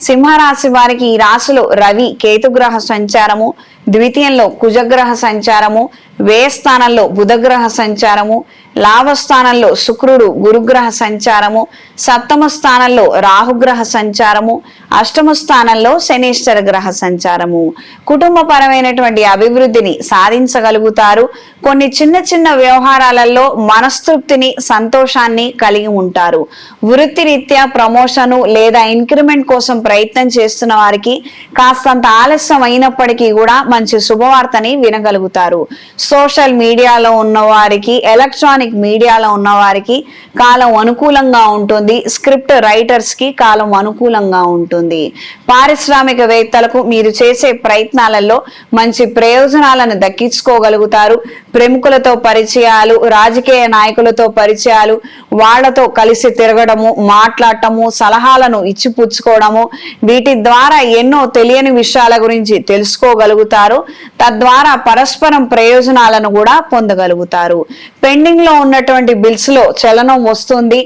సింహరాశి వారికి ఈ రాశిలో రవి కేతుగ్రహ సంచారము ద్వితీయంలో కుజగ్రహ సంచారము వ్యయ స్థానంలో బుధగ్రహ సంచారము లాభస్థానంలో శుక్రుడు గురుగ్రహ సంచారము సప్తమ స్థానంలో రాహుగ్రహ సంచారము అష్టమ స్థానంలో శనీశ్వర గ్రహ సంచారము. కుటుంబపరమైనటువంటి అభివృద్ధిని సాధించగలుగుతారు. కొన్ని చిన్న చిన్న వ్యవహారాలలో మనస్తృప్తిని సంతోషాన్ని కలిగి ఉంటారు. వృత్తిరీత్యా ప్రమోషను లేదా ఇంక్రిమెంట్ కోసం ప్రయత్నం చేస్తున్న వారికి కాస్తంత ఆలస్యం అయినప్పటికీ కూడా మంచి శుభవార్తని వినగలుగుతారు. సోషల్ మీడియాలో ఉన్న వారికి ఎలక్ట్రానిక్ మీడియాలో ఉన్న వారికి కాలం అనుకూలంగా ఉంటుంది. స్క్రిప్ట్ రైటర్స్కి కాలం అనుకూలంగా ఉంటుంది. పారిశ్రామికవేత్తలకు మీరు చేసే ప్రయత్నాలలో మంచి ప్రయోజనాలను దక్కించుకోగలుగుతారు. ప్రముఖులతో పరిచయాలు రాజకీయ నాయకులతో పరిచయాలు వాళ్ళతో కలిసి తిరగడము మాట్లాడటము సలహాలను ఇచ్చిపుచ్చుకోవడము వీటి ద్వారా ఎన్నో తెలియని విషయాల గురించి తెలుసుకోగలుగుతారు. తద్వారా పరస్పరం ప్రయోజనాలను కూడా పొందగలుగుతారు. పెండింగ్ లో ఉన్నటువంటి బిల్స్లో చలనం వస్తుంది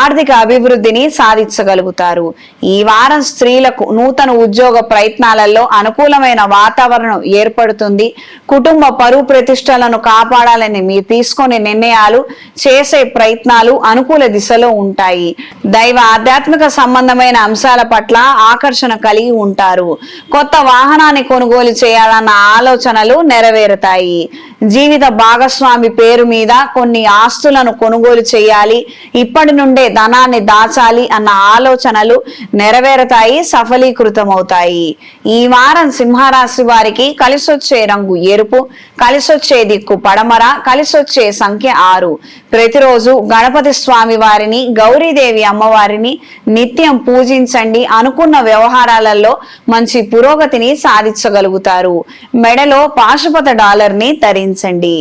ఆర్థిక అభివృద్ధిని సాధించగలుగుతారు. ఈ వారం స్త్రీలకు నూతన ఉద్యోగ ప్రయత్నాలలో అనుకూలమైన వాతావరణం ఏర్పడుతుంది. కుటుంబ పరువు ప్రతిష్టలను కాపాడాలని మీరు తీసుకునే నిర్ణయాలు చేసే ప్రయత్నాలు అనుకూల దిశలో ఉంటాయి. దైవ ఆధ్యాత్మిక సంబంధమైన అంశాల పట్ల ఆకర్షణ కలిగి ఉంటారు. కొత్త వాహనాన్ని కొనుగోలు చేయాలన్న ఆలోచనలు నెరవేరుతాయి. జీవిత భాగస్వామి పేరు మీద కొన్ని ఆస్తులను కొనుగోలు చేయాలి. ఇప్పటి నుండే ధనాన్ని దాచాలి అన్న ఆలోచనలు నెరవేరుతాయి సఫలీకృతమవుతాయి. ఈ వారం సింహరాశి వారికి కలిసొచ్చే రంగు ఎరుపు కలిసొచ్చే దిక్కు పడమర కలిసొచ్చే సంఖ్య ఆరు. ప్రతిరోజు గణపతి స్వామి వారిని గౌరీదేవి అమ్మవారిని నిత్యం పూజించండి. అనుకున్న వ్యవహారాలలో మంచి పురోగతిని సాధించగలుగుతారు. మెడలో పాశుపత డాలర్ని ధరించండి